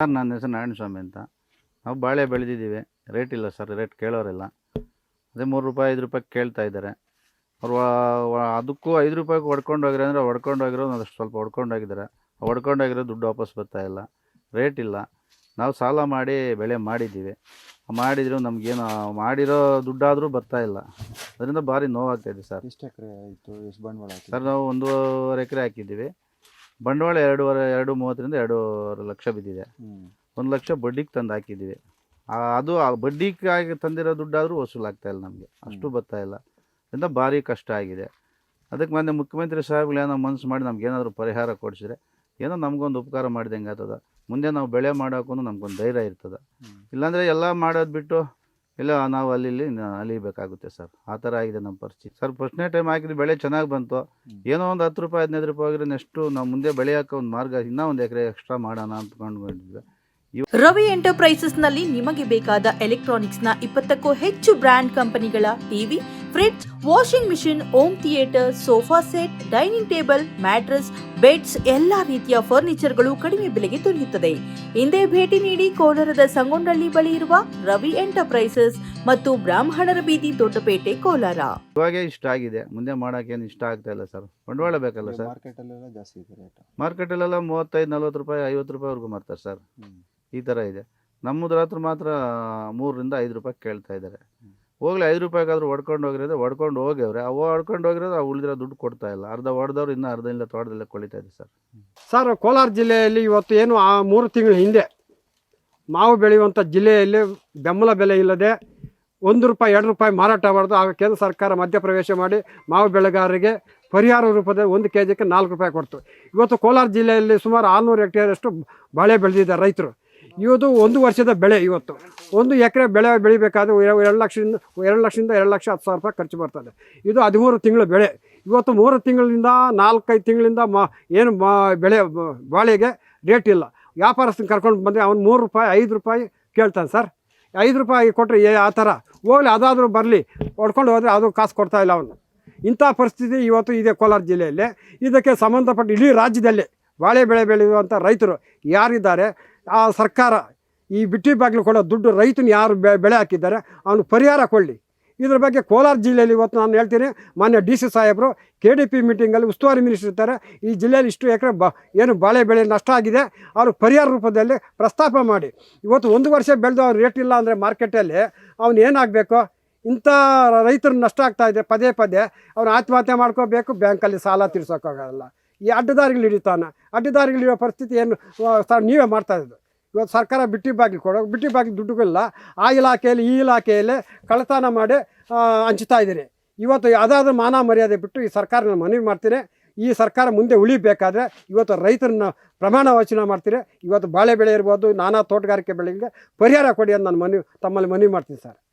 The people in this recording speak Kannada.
ಸರ್ ನನ್ನ ಹೆಸರು ನಾರಾಯಣ ಸ್ವಾಮಿ ಅಂತ. ನಾವು ಬಾಳೆ ಬೆಳೆದಿದ್ದೀವಿ. ರೇಟ್ ಇಲ್ಲ ಸರ್ ರೇಟ್ ಕೇಳೋರಿಲ್ಲ. ಅದೇ ಮೂರು ರೂಪಾಯಿ ಐದು ರೂಪಾಯಿ ಕೇಳ್ತಾ ಇದ್ದಾರೆ. ಅವ್ರು ಅದಕ್ಕೂ ಐದು ರೂಪಾಯಿಗೆ ಹೊಡ್ಕೊಂಡು ಹೋಗಿರೋ ಅಂದರೆ ಹೊಡ್ಕೊಂಡು ಹೋಗಿರೋ ಅದಷ್ಟು ಸ್ವಲ್ಪ ಹೊಡ್ಕೊಂಡು ಹೋಗಿದ್ದಾರೆ. ಹೊಡ್ಕೊಂಡು ಹೋಗಿರೋ ದುಡ್ಡು ವಾಪಸ್ ಬರ್ತಾ ಇಲ್ಲ. ರೇಟ್ ಇಲ್ಲ. ನಾವು ಸಾಲ ಮಾಡಿ ಬೆಳೆ ಮಾಡಿದ್ದೀವಿ. ಮಾಡಿದ್ರು ನಮಗೇನು ಮಾಡಿರೋ ದುಡ್ಡಾದರೂ ಬರ್ತಾ ಇಲ್ಲ. ಅದರಿಂದ ಭಾರಿ ನೋವಾಗ್ತಾಯಿದೆ ಸರ್. ಎಷ್ಟು ಎಕರೆ ಆಯಿತು ಎಷ್ಟು ಬಂಡವಾಳ ಸರ್ ನಾವು ಒಂದೂವರೆ ಎಕರೆ ಹಾಕಿದ್ದೀವಿ. ಬಂಡವಾಳ ಎರಡೂವರೆ ಎರಡು ಮೂವತ್ತರಿಂದ ಎರಡೂವರೆ ಲಕ್ಷ ಬಿದ್ದಿದೆ. ಒಂದು ಲಕ್ಷ ಬಡ್ಡಿಗೆ ತಂದು ಹಾಕಿದ್ದೀವಿ. ಅದು ಆ ಬಡ್ಡಿಗಾಗಿ ತಂದಿರೋ ದುಡ್ಡಾದರೂ ವಸೂಲಾಗ್ತಾ ಇಲ್ಲ ನಮಗೆ. ಅಷ್ಟು ಬರ್ತಾ ಇಲ್ಲ. ಅದರಿಂದ ಭಾರಿ ಕಷ್ಟ ಆಗಿದೆ. ಅದಕ್ಕೆ ಮೊನ್ನೆ ಮುಖ್ಯಮಂತ್ರಿ ಸಾಹೇಬ್ಗಳು ಏನೋ ಮನಸ್ಸು ಮಾಡಿ ನಮ್ಗೆ ಏನಾದರೂ ಪರಿಹಾರ ಕೊಡಿಸಿದ್ರೆ ಏನೋ ನಮಗೊಂದು ಉಪಕಾರ ಮಾಡಿದಂಗೆ ಆಗ್ತದ. ಮುಂದೆ ನಾವು ಬೆಳೆ ಮಾಡೋಕ್ಕೂ ನಮ್ಗೊಂದು ಧೈರ್ಯ ಇರ್ತದೆ. ಇಲ್ಲಾಂದರೆ ಎಲ್ಲ ಮಾಡೋದು ಬಿಟ್ಟು ಇಲ್ಲ ನಾವು ಅಲ್ಲಿ ಇಲ್ಲಿ ಅಲಿಬೇಕಾಗುತ್ತೆ ಸರ್. ಆ ಥರ ಆಗಿದೆ ನಮ್ಮ ಪರಿಸ್ಥಿತಿ. ಸರ್ ಫಸ್ಟ್ನೇ ಟೈಮ್ ಹಾಕಿದ್ರೆ ಬೆಳೆ ಚೆನ್ನಾಗಿ ಬಂತು. ಏನೋ ಒಂದು ಹತ್ತು ರೂಪಾಯಿ ಹದಿನೈದು ರೂಪಾಯಿ ಆಗಿದ್ರೆ ನೆಕ್ಸ್ಟು ನಾವು ಮುಂದೆ ಬೆಳೆಯೋಕೆ ಒಂದು ಮಾರ್ಗ ಇನ್ನೂ ಒಂದು ಎಕರೆ ಎಕ್ಸ್ಟ್ರಾ ಮಾಡೋಣ ಅಂದ್ಕೊಂಡಿದ್ವಿ ರವಿ ಎಂಟರ್ಪ್ರೈಸಸ್ನಲ್ಲಿ ನಿಮಗೆ ಬೇಕಾದ ಎಲೆಕ್ಟ್ರಾನಿಕ್ಸ್ನ ಇಪ್ಪತ್ತಕ್ಕೂ ಹೆಚ್ಚು ಬ್ರ್ಯಾಂಡ್ ಕಂಪನಿಗಳ TV fridge washing machine home theatre sofa set dining table mattress beds ಎಲ್ಲಾ ರೀತಿಯ ಫರ್ನಿಚರ್ಗಳು ಕಡಿಮೆ ಬೆಲೆಗೆ ದೊರೆಯುತ್ತದೆ. ಹಿಂದೆ ಭೇಟಿ ನೀಡಿ ಕೋಲಾರದ ಸಂಗೊಂಡಳ್ಳಿ ಬಳಿ ಇರುವ ರವಿ ಎಂಟರ್ಪ್ರೈಸಸ್ ಮತ್ತು ಬ್ರಾಹ್ಮಣರ ಬೀದಿ ದೊಡ್ಡಪೇಟೆ ಕೋಲಾರ. ಇವಾಗ ಇಷ್ಟ ಆಗಿದೆ. ಮುಂದೆ ಮಾಡೋಕ್ಕೇನು ಇಷ್ಟ ಆಗ್ತಾ ಇಲ್ಲ ಸರ್. ಬಂಡವಾಳ ಬೇಕಲ್ಲ ಸರ್? ಮಾರ್ಕೆಟಲ್ಲೆಲ್ಲ ಜಾಸ್ತಿ ಇದೆ ರೇಟ್ ಮಾರ್ಕೆಟಲ್ಲೆಲ್ಲ ಮೂವತ್ತೈದು ನಲ್ವತ್ತು ರೂಪಾಯಿ ಐವತ್ತು ರೂಪಾಯಿವರೆಗೂ ಮಾರ್ತಾರೆ ಸರ್. ಈ ತರ ಇದೆ. ನಮ್ಮದ್ರ ಹತ್ರ ಮಾತ್ರ ಮೂರರಿಂದ ಐದು ರೂಪಾಯಿ ಕೇಳ್ತಾ ಇದ್ದಾರೆ. ಹೋಗ್ಲಿ ಐದು ರೂಪಾಯಿಗಾದ್ರೂ ಹೊಡ್ಕೊಂಡು ಹೋಗಿರೋದು ಹೊಡ್ಕೊಂಡು ಹೋಗ್ಯವ್ರೆ ಅವು ಹೊಡ್ಕೊಂಡು ಹೋಗಿರೋದು ಆ ಉಳಿದಿರೋ ದುಡ್ಡು ಕೊಡ್ತಾ ಇಲ್ಲ. ಅರ್ಧ ಹೊಡೆದವ್ರು ಇನ್ನೂ ಅರ್ಧ ಇಲ್ಲ, ತೋಟದಲ್ಲೇ ಕೊಳಿತಾ ಇದೆ ಸರ್. ಸರ್, ಕೋಲಾರ ಜಿಲ್ಲೆಯಲ್ಲಿ ಇವತ್ತು ಏನು ಆ ಮೂರು ತಿಂಗಳ ಹಿಂದೆ ಮಾವು ಬೆಳೆಯುವಂಥ ಜಿಲ್ಲೆಯಲ್ಲಿ ಬೆಂಬಲ ಬೆಲೆ ಇಲ್ಲದೆ ಒಂದು ರೂಪಾಯಿ, ಎರಡು ರೂಪಾಯಿ ಮಾರಾಟ ಮಾಡೋದು ಆಗ ಕೇಂದ್ರ ಸರ್ಕಾರ ಮಧ್ಯಪ್ರವೇಶ ಮಾಡಿ ಮಾವು ಬೆಳೆಗಾರರಿಗೆ ಪರಿಹಾರ ರೂಪದಲ್ಲಿ ಒಂದು ಕೆ ಜಿಗೆ ನಾಲ್ಕು ರೂಪಾಯಿ ಕೊಡ್ತು. ಇವತ್ತು ಕೋಲಾರ ಜಿಲ್ಲೆಯಲ್ಲಿ ಸುಮಾರು ಆರುನೂರು ಹೆಕ್ಟೇರಷ್ಟು ಬಾಳೆ ಬೆಳೆದಿದ್ದಾರೆ ರೈತರು. ಇವತ್ತು ಒಂದು ವರ್ಷದ ಬೆಳೆ ಇವತ್ತು. ಒಂದು ಎಕರೆ ಬೆಳೆ ಬೆಳಿಬೇಕಾದ್ರೆ ಎರ- ಎರಡು ಲಕ್ಷದಿಂದ ಎರಡು ಲಕ್ಷದಿಂದ ಎರಡು ಲಕ್ಷ ಹತ್ತು ಸಾವಿರ ರೂಪಾಯಿ ಖರ್ಚು ಬರ್ತದೆ. ಇದು ಹದಿಮೂರು ತಿಂಗಳ ಬೆಳೆ. ಇವತ್ತು ಮೂರು ತಿಂಗಳಿಂದ ನಾಲ್ಕೈದು ತಿಂಗಳಿಂದ ಮ, ಏನು ಮಾ, ಬೆಳೆ ಬಾಳೆಗೆ ರೇಟ್ ಇಲ್ಲ. ವ್ಯಾಪಾರಸ್ಥನ ಕರ್ಕೊಂಡು ಬಂದರೆ ಅವ್ನು ಮೂರು ರೂಪಾಯಿ, ಐದು ರೂಪಾಯಿ ಕೇಳ್ತಾನೆ ಸರ್. ಐದು ರೂಪಾಯಿ ಕೊಟ್ಟರೆ ಏ ಆ ಥರ. ಹೋಗಲಿ, ಅದಾದರೂ ಬರಲಿ. ಹೊಡ್ಕೊಂಡು ಹೋದರೆ ಅದು ಕಾಸು ಕೊಡ್ತಾಯಿಲ್ಲ ಅವನು. ಇಂಥ ಪರಿಸ್ಥಿತಿ ಇವತ್ತು ಇದೆ ಕೋಲಾರ ಜಿಲ್ಲೆಯಲ್ಲಿ. ಇದಕ್ಕೆ ಸಂಬಂಧಪಟ್ಟ ಇಡೀ ರಾಜ್ಯದಲ್ಲಿ ಬಾಳೆ ಬೆಳೆ ಬೆಳೆಯುವಂಥ ರೈತರು ಯಾರಿದ್ದಾರೆ? ಆ ಸರ್ಕಾರ ಈ ಬಿಟ್ಟಿ ಬಾಗಿಲು ಕೊಡೋ ದುಡ್ಡು ರೈತನ ಯಾರು ಬೆಳೆ ಹಾಕಿದ್ದಾರೆ, ಅವನು ಪರಿಹಾರ ಕೊಡಲಿ. ಇದ್ರ ಬಗ್ಗೆ ಕೋಲಾರ ಜಿಲ್ಲೆಯಲ್ಲಿ ಇವತ್ತು ನಾನು ಹೇಳ್ತೀನಿ, ಮಾನ್ಯ ಡಿ ಸಿ ಸಾಹೇಬರು ಕೆ ಡಿ ಪಿ ಮೀಟಿಂಗಲ್ಲಿ ಉಸ್ತುವಾರಿ ಮಿನಿಸ್ಟರ್ ಇರ್ತಾರೆ. ಈ ಜಿಲ್ಲೆಯಲ್ಲಿ ಇಷ್ಟು ಎಕರೆ ಬ, ಏನು ಬಾಳೆ ಬೆಳೆ ನಷ್ಟ ಆಗಿದೆ, ಅವರು ಪರಿಹಾರ ರೂಪದಲ್ಲಿ ಪ್ರಸ್ತಾಪ ಮಾಡಿ. ಇವತ್ತು ಒಂದು ವರ್ಷ ಬೆಳೆದು ಅವ್ರು ರೇಟ್ ಇಲ್ಲ ಅಂದರೆ ಮಾರ್ಕೆಟಲ್ಲಿ ಅವ್ನು ಏನಾಗಬೇಕು? ಇಂಥ ರೈತರು ನಷ್ಟ ಆಗ್ತಾಯಿದೆ ಪದೇ ಪದೇ ಅವ್ನು ಆತ್ಮಹತ್ಯೆ ಮಾಡ್ಕೋಬೇಕು ಬ್ಯಾಂಕಲ್ಲಿ ಸಾಲ ತೀರ್ಸೋಕ್ಕಾಗಲ್ಲ. ಈ ಅಡ್ಡದಾರಿಗಳು ಹಿಡಿತಾನೆ. ಅಡ್ಡದಾರಿಗಳು ಹಿಡಿಯೋ ಪರಿಸ್ಥಿತಿ ಏನು ಆ, ನೀವೇ ಮಾಡ್ತಾ ಇದ್ದು ಇವತ್ತು ಸರ್ಕಾರ ಬಿಟ್ಟಿ ಬಾಗಿಲು ಕೊಡೋ ಬಿಟ್ಟಿ ಬಾಗಿಲು ದುಡ್ಡುಗಳಿಲ್ಲ ಆ ಇಲಾಖೆಯಲ್ಲಿ ಈ ಇಲಾಖೆಯಲ್ಲಿ ಕಳತನ ಮಾಡಿ ಹಂಚ್ತಾ ಇದ್ದೀರಿ. ಇವತ್ತು ಅದಾದ್ರೂ ಮಾನ ಮರ್ಯಾದೆ ಬಿಟ್ಟು ಈ ಸರ್ಕಾರ ಮನವಿ ಮಾಡ್ತೀನಿ ಈ ಸರ್ಕಾರ ಮುಂದೆ ಉಳಿಬೇಕಾದ್ರೆ ಇವತ್ತು ರೈತರನ್ನ ಪ್ರಮಾಣ ವಚನ ಮಾಡ್ತೀರಿ. ಇವತ್ತು ಬಾಳೆ ಬೆಳೆ ಇರ್ಬೋದು ನಾನಾ ತೋಟಗಾರಿಕೆ ಬೆಳೆಗಳಿಗೆ ಪರಿಹಾರ ಕೊಡಿ ಅಂತ ನಾನು ಮನವಿ ತಮ್ಮಲ್ಲಿ ಮನವಿ ಮಾಡ್ತೀನಿ ಸರ್.